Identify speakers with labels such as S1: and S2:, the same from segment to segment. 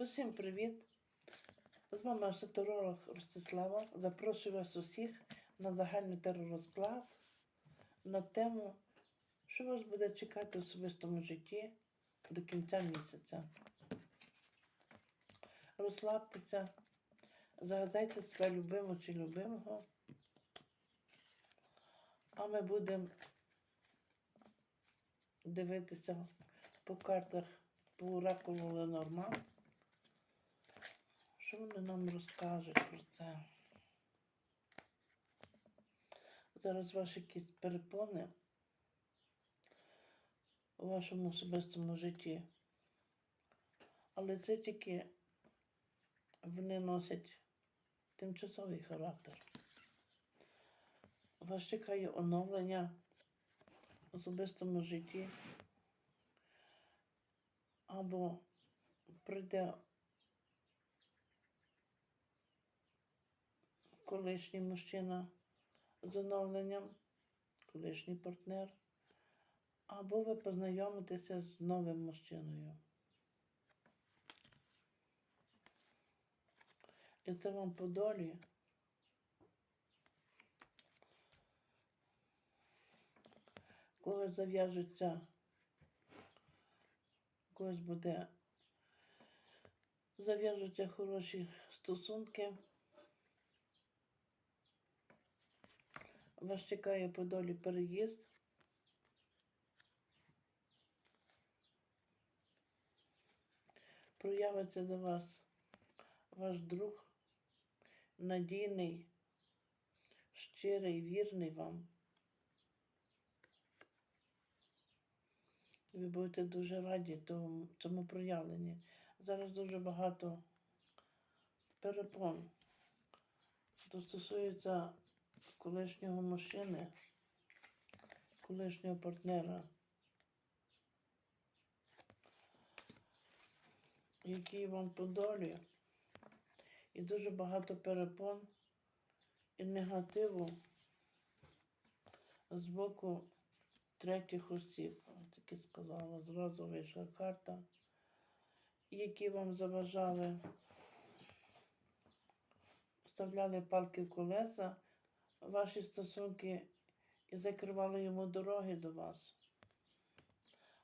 S1: Усім привіт! З вами асотеролог Ростислава. Запрошую вас усіх на загальний теророзклад на тему, що вас буде чекати в особистому житті до кінця місяця. Розслабтеся, загадайте себе любимого чи любимого, а ми будемо дивитися по картах по оракулу Ленорман. Що вони нам розкажуть про це? Зараз ваші якісь перепони у вашому особистому житті. Але це тільки вони носять тимчасовий характер. Вас чекає оновлення в особистому житті або прийде колишній мужчина з оновленням, колишній партнер, або ви познайомитеся з новим мужчиною. І це вам по долі. Когось зав'яжуться, когось буде зав'яжуться хороші стосунки. Вас чекає по долі переїзд. Проявиться до вас ваш друг, надійний, щирий, вірний вам. Ви будете дуже раді цьому проявленні. Зараз дуже багато перепон. То стосується колишнього мужчини, колишнього партнера, який вам по долі, і дуже багато перепон і негативу з боку третіх осіб. Так і сказала, зразу вийшла карта, які вам заважали, вставляли палки в колеса ваші стосунки і закривали йому дороги до вас.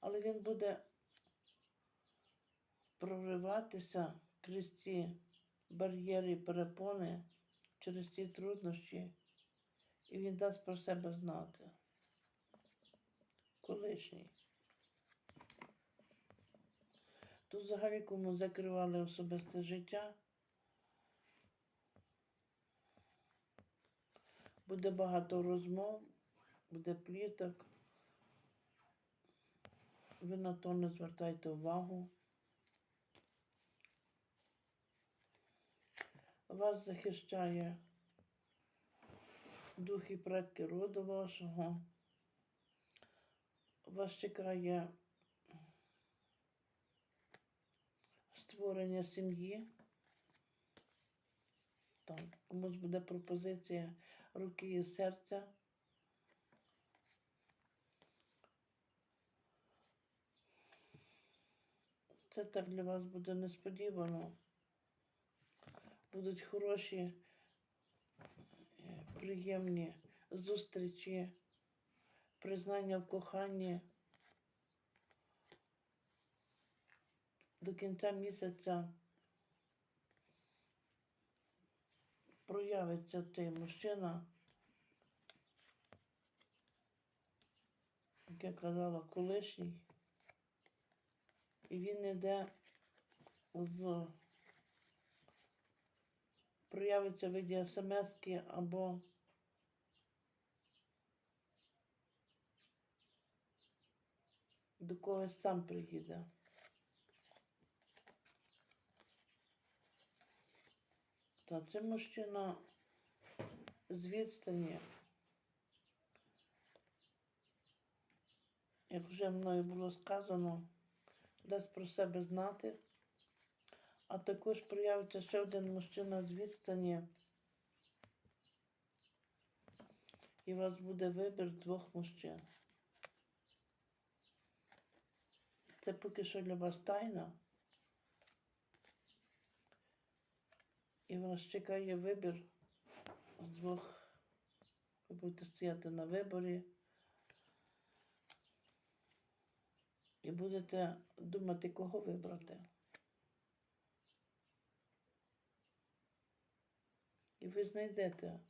S1: Але він буде прориватися крізь ці бар'єри перепони через ці труднощі, і він дасть про себе знати. Колишній. Тут взагалі кому закривали особисте життя. Буде багато розмов, буде пліток. Ви на то не звертайте увагу. Вас захищає дух і предки роду вашого. Вас чекає створення сім'ї. Так, комусь буде пропозиція руки і серця. Це так для вас буде несподівано. Будуть хороші, е, приємні зустрічі, признання в коханні. До кінця місяця проявиться цей мужчина, як я казала, колишній, і він йде з проявиться в виді смс-ки або до когось сам приїде. Та це мужчина з відстані. Як вже мною було сказано, дасть про себе знати. А також проявиться ще один мужчина з відстані. І у вас буде вибір двох мужчин. Це поки що для вас тайна. І вас чекає вибір з двох. Ви будете стояти на виборі. І будете думати, кого вибрати. І ви знайдете.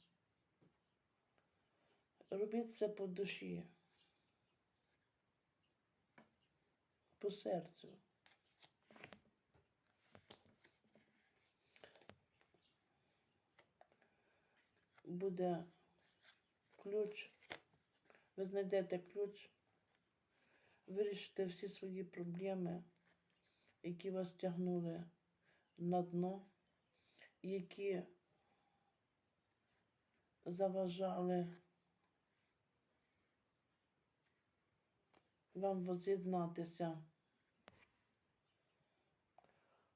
S1: Робіть все по душі, по серцю. Буде ключ. Ви знайдете ключ, вирішите всі свої проблеми, які вас тягнули на дно, які заважали вам воз'єднатися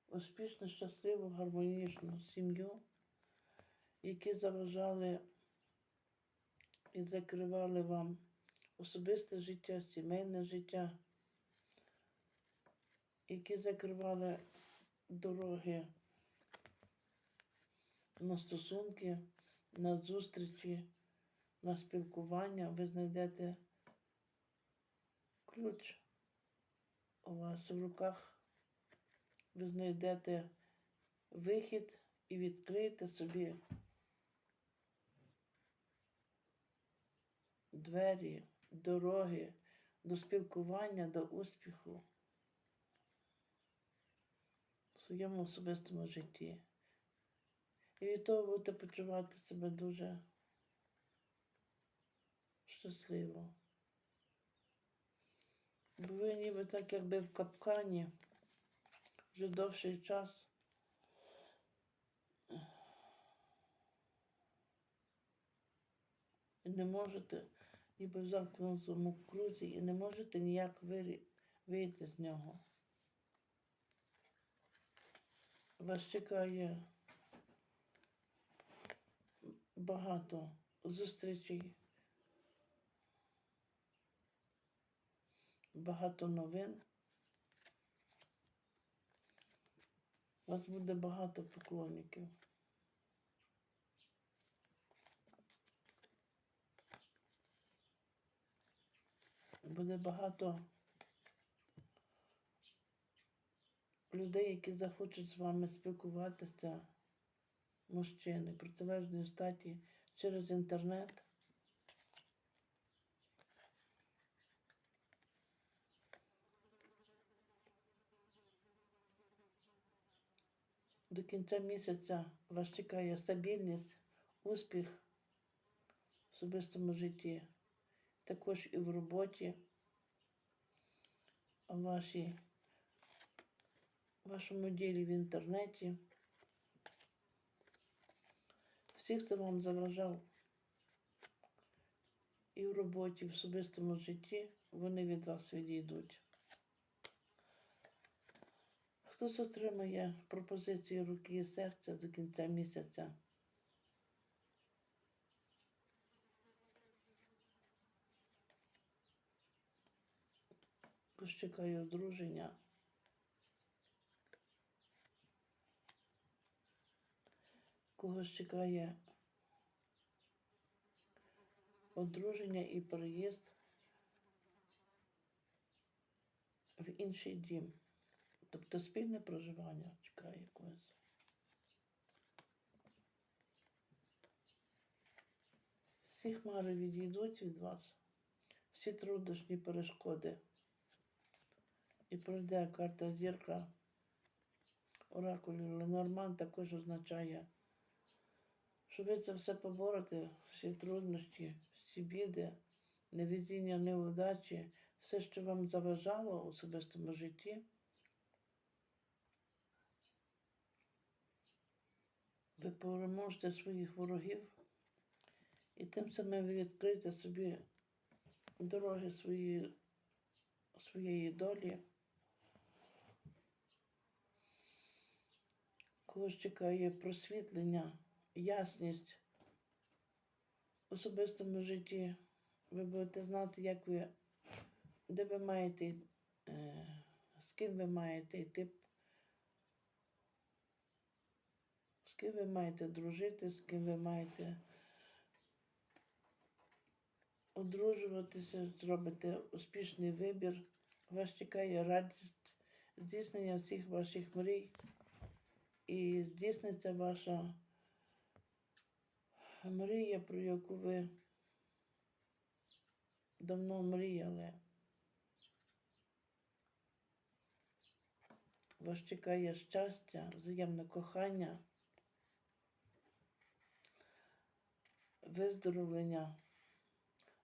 S1: успішну, щасливу, гармонічну сім'ю, які заважали і закривали вам особисте життя, сімейне життя, які закривали дороги на стосунки, на зустрічі, на спілкування, ви знайдете ключ у вас в руках. Ви знайдете вихід і відкриєте собі двері, дороги до спілкування, до успіху в своєму особистому житті. І від того будете почувати себе дуже щасливо. Бо ви ніби так якби в капкані вже довший час. Не можете, ніби в замкнутому крузі, і не можете ніяк вийти з нього. Вас чекає багато зустрічей, багато новин. У вас буде багато поклонників. Буде багато людей, які захочуть з вами спілкуватися, мужчини протилежної статі через інтернет. До кінця місяця вас чекає стабільність, успіх в особистому житті, також і в роботі, вашій, вашому ділі в інтернеті. Всі, хто вам заважав і в роботі, і в особистому житті, вони від вас відійдуть. Хтось отримає пропозиції руки і серця до кінця місяця. Когось чекає одруження. Когось чекає одруження і переїзд в інший дім. Тобто спільне проживання чекає когось. Всі хмари відійдуть від вас, всі труднощі перешкоди. І пройде карта зірка. Оракулі Ленорман також означає, що ви це все поборете, всі труднощі, всі біди, невезіння, неудачі, все, що вам заважало у особистому житті. Ви переможете своїх ворогів, і тим самим ви відкриєте собі дороги свої, своєї долі. Когось чекає просвітлення, ясність в особистому житті. Ви будете знати, як ви, де ви маєте, е, з ким ви маєте йти з ким ви маєте дружити, з ким ви маєте одружуватися, зробите успішний вибір. Вас чекає радість, здійснення всіх ваших мрій і здійсниться ваша мрія, про яку ви давно мріяли. Вас чекає щастя, взаємне кохання, виздоровлення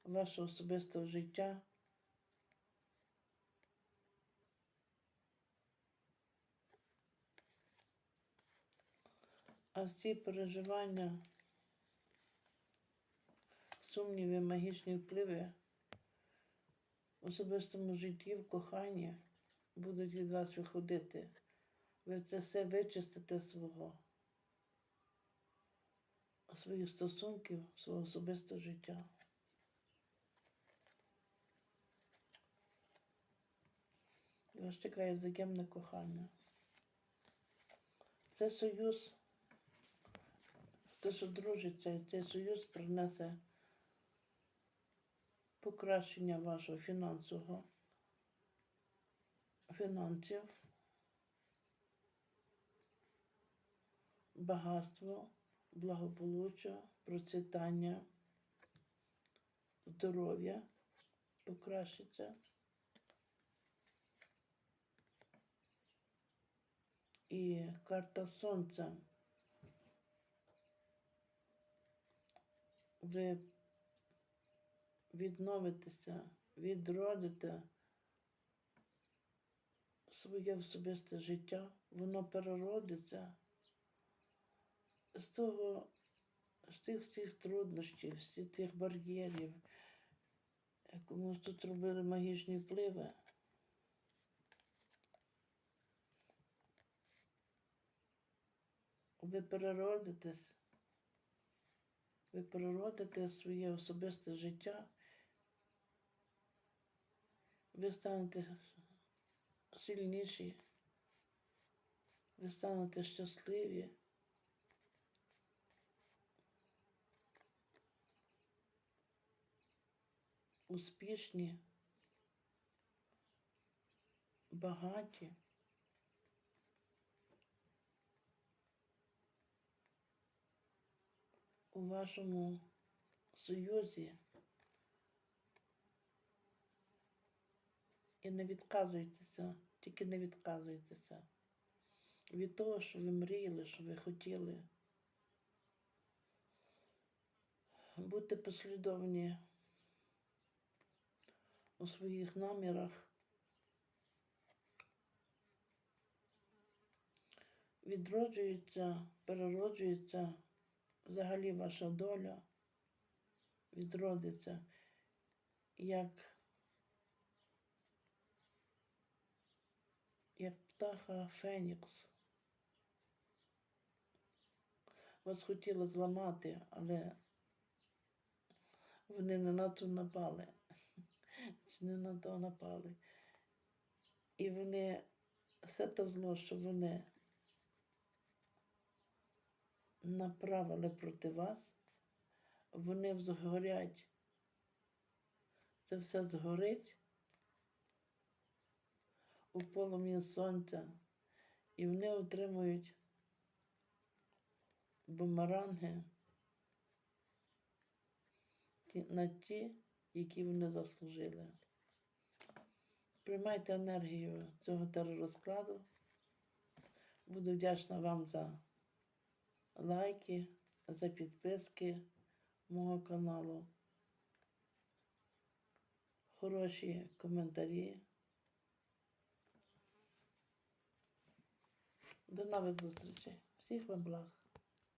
S1: вашого особистого життя. А всі переживання, сумніви, магічні впливи в особистому житті, в коханні будуть від вас виходити. Ви це все вичистите свого, своїх стосунків, свого особистого життя. І вас чекає взаємне кохання. Це союз, те, що дружиться, цей союз принесе покращення вашого фінансового фінансів, багатство, благополуччя, процвітання, здоров'я покращиться. І карта сонця. Ви відновитеся, відродите своє особисте життя, воно переродиться з того, з тих всіх труднощів, з тих бар'єрів, комусь тут робили магічні впливи. Ви переродитесь, ви переродите своє особисте життя, ви станете сильніші, ви станете щасливі. Успішні, багаті. У вашому союзі і не відказуйтеся, тільки не відказуйтеся від того, що ви мріяли, що ви хотіли. Будьте послідовні у своїх намірах. Відроджується, перероджується взагалі ваша доля, відродиться як як птаха Фенікс. Вас хотіли зламати, але вони не на то напали. Чи не на то напали. І вони все те зло, що вони направили проти вас, вони згорять. Це все згорить у полум'ї сонця, і вони отримують бумеранги на ті, які вони заслужили. Приймайте енергію цього теророзкладу. Буду вдячна вам за лайки, за підписки мого каналу, хороші коментарі. До нових зустрічей. Всіх вам благ.